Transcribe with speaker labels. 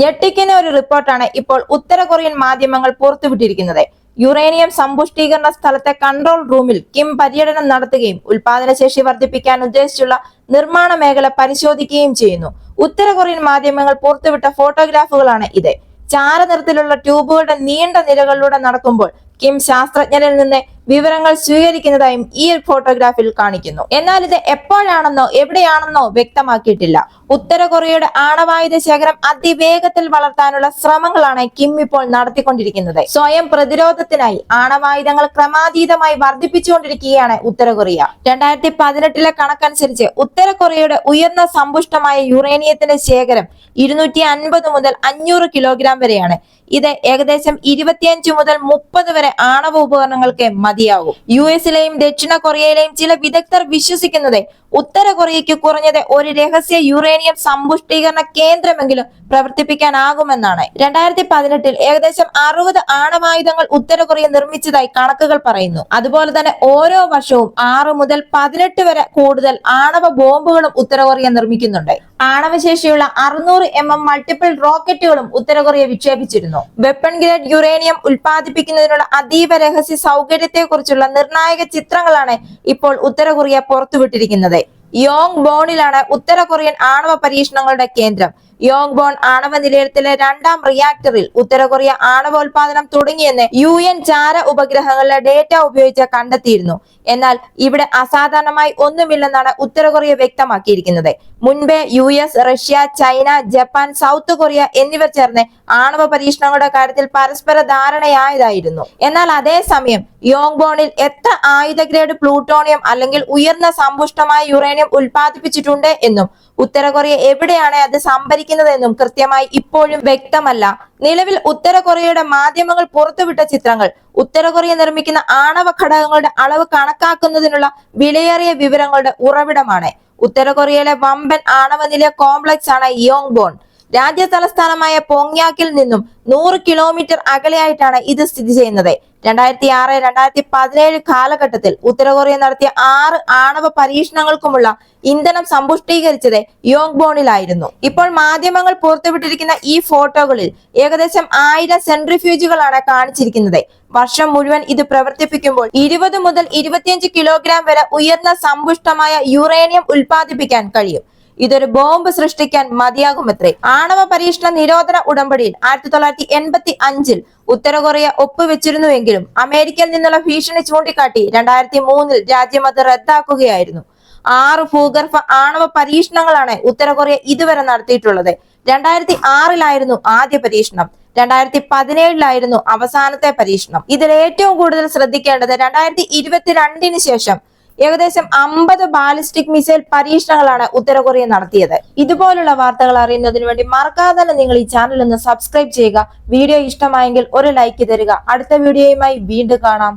Speaker 1: ഞെട്ടിക്കുന്ന ഒരു റിപ്പോർട്ടാണ് ഇപ്പോൾ ഉത്തര കൊറിയൻ മാധ്യമങ്ങൾ പുറത്തുവിട്ടിരിക്കുന്നത്. യുറേനിയം സമ്പുഷ്ടീകരണ സ്ഥലത്തെ കൺട്രോൾ റൂമിൽ കിം പര്യടനം നടത്തുകയും ഉൽപാദനശേഷി വർദ്ധിപ്പിക്കാൻ ഉദ്ദേശിച്ചുള്ള നിർമ്മാണ മേഖല പരിശോധിക്കുകയും ചെയ്യുന്നു. ഉത്തര കൊറിയൻ മാധ്യമങ്ങൾ പുറത്തുവിട്ട ഫോട്ടോഗ്രാഫുകളാണ് ഇത്. ചാരനിറത്തിലുള്ള ട്യൂബുകളുടെ നീണ്ട നിരകളിലൂടെ നടക്കുമ്പോൾ കിം ശാസ്ത്രജ്ഞരിൽ നിന്ന് വിവരങ്ങൾ സ്വീകരിക്കുന്നതായും ഈ ഫോട്ടോഗ്രാഫിൽ കാണിക്കുന്നു. എന്നാൽ ഇത് എപ്പോഴാണെന്നോ എവിടെയാണെന്നോ വ്യക്തമാക്കിയിട്ടില്ല. ഉത്തര കൊറിയയുടെ ആണവായുധ ശേഖരം അതിവേഗത്തിൽ വളർത്താനുള്ള ശ്രമങ്ങളാണ് കിം ഇപ്പോൾ നടത്തിക്കൊണ്ടിരിക്കുന്നത്. സ്വയം പ്രതിരോധത്തിനായി ആണവായുധങ്ങൾ ക്രമാതീതമായി വർദ്ധിപ്പിച്ചുകൊണ്ടിരിക്കുകയാണ് ഉത്തര കൊറിയ രണ്ടായിരത്തി പതിനെട്ടിലെ കണക്കനുസരിച്ച് ഉത്തര കൊറിയയുടെ ഉയർന്ന സമ്പുഷ്ടമായ യുറേനിയത്തിന്റെ ശേഖരം ഇരുന്നൂറ്റി അൻപത് മുതൽ അഞ്ഞൂറ് കിലോഗ്രാം വരെയാണ്. ഇത് ഏകദേശം ഇരുപത്തിയഞ്ച് മുതൽ മുപ്പത് വരെ ആണവ ഉപകരണങ്ങൾക്ക് മതിയാകും. യു എസിലെയും ദക്ഷിണ കൊറിയയിലെയും ചില വിദഗ്ധർ വിശ്വസിക്കുന്നത് ഉത്തര കൊറിയയ്ക്ക് കുറഞ്ഞത് ഒരു രഹസ്യ യുറേനിയം സമ്പുഷ്ടീകരണ കേന്ദ്രമെങ്കിലും പ്രവർത്തിപ്പിക്കാനാകുമെന്നാണ്. രണ്ടായിരത്തി പതിനെട്ടിൽ ഏകദേശം അറുപത് ആണവായുധങ്ങൾ ഉത്തര കൊറിയ നിർമ്മിച്ചതായി കണക്കുകൾ പറയുന്നു. അതുപോലെ തന്നെ ഓരോ വർഷവും ആറ് മുതൽ പതിനെട്ട് വരെ കൂടുതൽ ആണവ ബോംബുകളും ഉത്തര കൊറിയ നിർമ്മിക്കുന്നുണ്ട്. ആണവശേഷിയുള്ള അറുന്നൂറ് എം എം മൾട്ടിപ്പിൾ റോക്കറ്റുകളും ഉത്തര കൊറിയ വിക്ഷേപിച്ചിരുന്നു. വെപ്പൺ ഗ്രേഡ് യുറേനിയം ഉൽപ്പാദിപ്പിക്കുന്നതിനുള്ള അതീവ രഹസ്യ സൗകര്യത്തെക്കുറിച്ചുള്ള നിർണായക ചിത്രങ്ങളാണ് ഇപ്പോൾ ഉത്തര കൊറിയ പുറത്തുവിട്ടിരിക്കുന്നത്. യോങ് ബോണിലാണ് ഉത്തര കൊറിയൻ ആണവ പരീക്ഷണങ്ങളുടെ കേന്ദ്രം. യോങ് ബോൺ ആണവ നിലയത്തിലെ രണ്ടാം റിയാക്ടറിൽ ഉത്തര കൊറിയ ആണവോൽപാദനം തുടങ്ങിയെന്ന് യു എൻ ചാര ഉപഗ്രഹങ്ങളുടെ ഡേറ്റ ഉപയോഗിച്ച് കണ്ടെത്തിയിരുന്നു. എന്നാൽ ഇവിടെ അസാധാരണമായി ഒന്നുമില്ലെന്നാണ് ഉത്തര കൊറിയ വ്യക്തമാക്കിയിരിക്കുന്നത്. മുൻപേ U S Russia China Japan South Korea എന്നിവർ ചേർന്ന് ആണവ പരീക്ഷണങ്ങളുടെ കാര്യത്തിൽ പരസ്പര ധാരണയായതായിരുന്നു. എന്നാൽ അതേസമയം യോങ് ബോണിൽ എത്ര ആയുധ ഗ്രേഡ് പ്ലൂട്ടോണിയം അല്ലെങ്കിൽ ഉയർന്ന സമ്പുഷ്ടമായ യുറേനിയം ഉൽപ്പാദിപ്പിച്ചിട്ടുണ്ട് എന്നും. ഉത്തര കൊറിയ എവിടെയാണ് അത് സംഭരിക്കുന്നതെന്നും കൃത്യമായി ഇപ്പോഴും വ്യക്തമല്ല. നിലവിൽ ഉത്തര കൊറിയയുടെ മാധ്യമങ്ങൾ പുറത്തുവിട്ട ചിത്രങ്ങൾ ഉത്തര കൊറിയ നിർമ്മിക്കുന്ന ആണവ ഘടകങ്ങളുടെ അളവ് കണക്കാക്കുന്നതിനുള്ള വിലയേറിയ വിവരങ്ങളുടെ ഉറവിടമാണ്. ഉത്തര കൊറിയയിലെ വമ്പൻ ആണവ നില കോംപ്ലക്സ് ആണ് യോങ് ബോൺ രാജ്യ തലസ്ഥാനമായ പോങ്യാക്കിൽ നിന്നും നൂറ് കിലോമീറ്റർ അകലെയായിട്ടാണ് ഇത് സ്ഥിതി ചെയ്യുന്നത്. രണ്ടായിരത്തി ആറ് രണ്ടായിരത്തി പതിനേഴ് കാലഘട്ടത്തിൽ ഉത്തര കൊറിയ നടത്തിയ ആറ് ആണവ പരീക്ഷണങ്ങൾക്കുമുള്ള ഇന്ധനം സമ്പുഷ്ടീകരിച്ചത് യോങ് ബോണിലായിരുന്നു ഇപ്പോൾ മാധ്യമങ്ങൾ പുറത്തുവിട്ടിരിക്കുന്ന ഈ ഫോട്ടോകളിൽ ഏകദേശം ആയിരം സെൻട്രിഫ്യൂജുകളാണ് കാണിച്ചിരിക്കുന്നത്. വർഷം മുഴുവൻ ഇത് പ്രവർത്തിപ്പിക്കുമ്പോൾ ഇരുപത് മുതൽ ഇരുപത്തിയഞ്ച് കിലോഗ്രാം വരെ ഉയർന്ന സമ്പുഷ്ടമായ യുറേനിയം ഉൽപ്പാദിപ്പിക്കാൻ കഴിയും. ഇതൊരു ബോംബ് സൃഷ്ടിക്കാൻ മതിയാകുമത്രേ. ആണവ പരീക്ഷണ നിരോധന ഉടമ്പടിയിൽ ആയിരത്തി തൊള്ളായിരത്തി എൺപത്തി അഞ്ചിൽ ഉത്തര കൊറിയ ഒപ്പുവെച്ചിരുന്നുവെങ്കിലും അമേരിക്കയിൽ നിന്നുള്ള ഭീഷണി ചൂണ്ടിക്കാട്ടി രണ്ടായിരത്തി മൂന്നിൽ രാജ്യം അത് റദ്ദാക്കുകയായിരുന്നു. ആറ് ഭൂഗർഭ ആണവ പരീക്ഷണങ്ങളാണ് ഉത്തര കൊറിയ ഇതുവരെ നടത്തിയിട്ടുള്ളത്. രണ്ടായിരത്തി ആറിലായിരുന്നു ആദ്യ പരീക്ഷണം. രണ്ടായിരത്തി പതിനേഴിലായിരുന്നു അവസാനത്തെ പരീക്ഷണം. ഇതിൽ ഏറ്റവും കൂടുതൽ ശ്രദ്ധിക്കേണ്ടത് രണ്ടായിരത്തി ഇരുപത്തിരണ്ടിന് ശേഷം ഏകദേശം അമ്പത് ബാലിസ്റ്റിക് മിസൈൽ പരീക്ഷണങ്ങളാണ് ഉത്തര കൊറിയ നടത്തിയത്. ഇതുപോലുള്ള വാർത്തകൾ അറിയുന്നതിന് വേണ്ടി മറക്കാതെ തന്നെ നിങ്ങൾ ഈ ചാനൽ ഒന്ന് സബ്സ്ക്രൈബ് ചെയ്യുക. വീഡിയോ ഇഷ്ടമായെങ്കിൽ ഒരു ലൈക്ക് തരിക. അടുത്ത വീഡിയോയുമായി വീണ്ടും കാണാം.